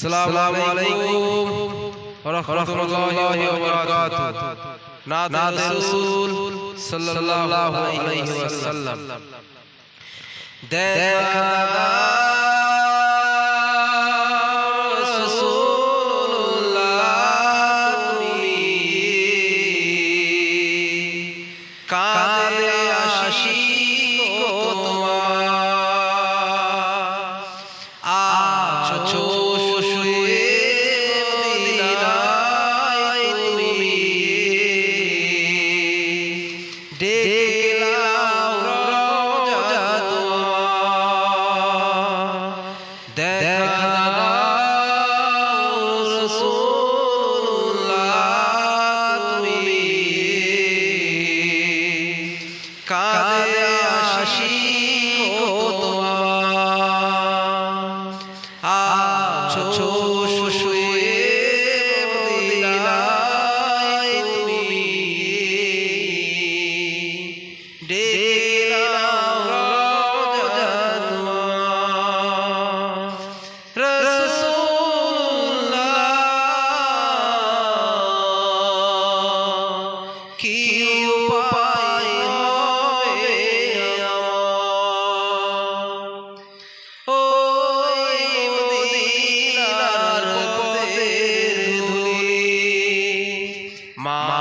আসসালামু আলাইকুম ওয়া রাহমাতুল্লাহি ওয়া বারাকাতুহু নাদ রাসূল সাল্লাল্লাহু আলাইহি ওয়াসাল্লাম দেখা Chachou. ডেকে ます。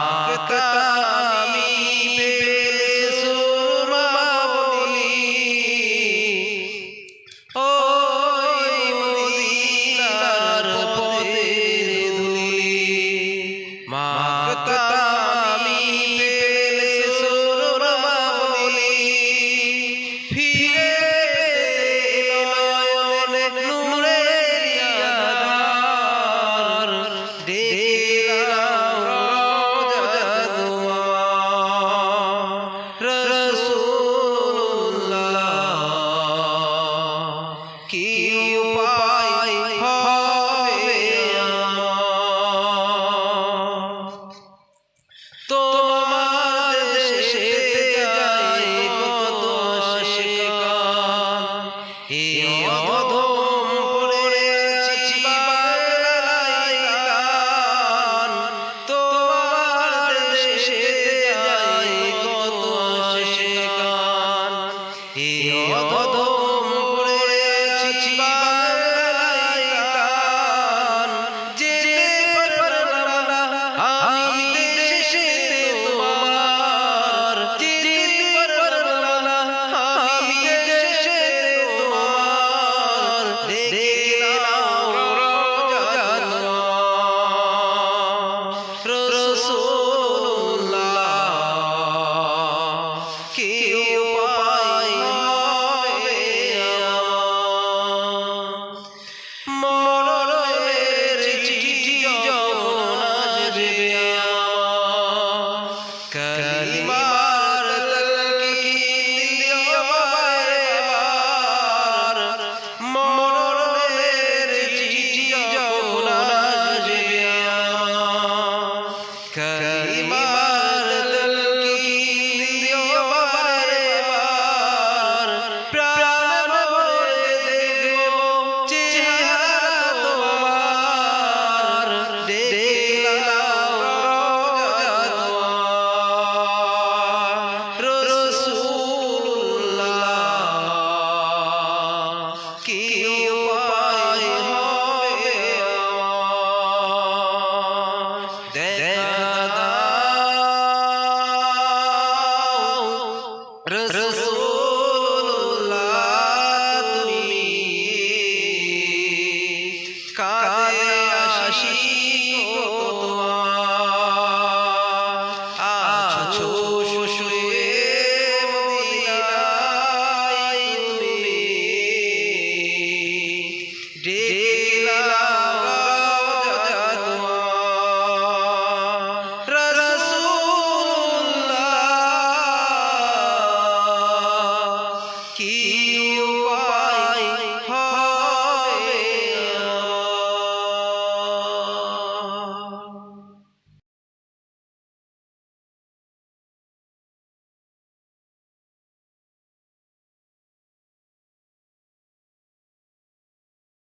todo কাজ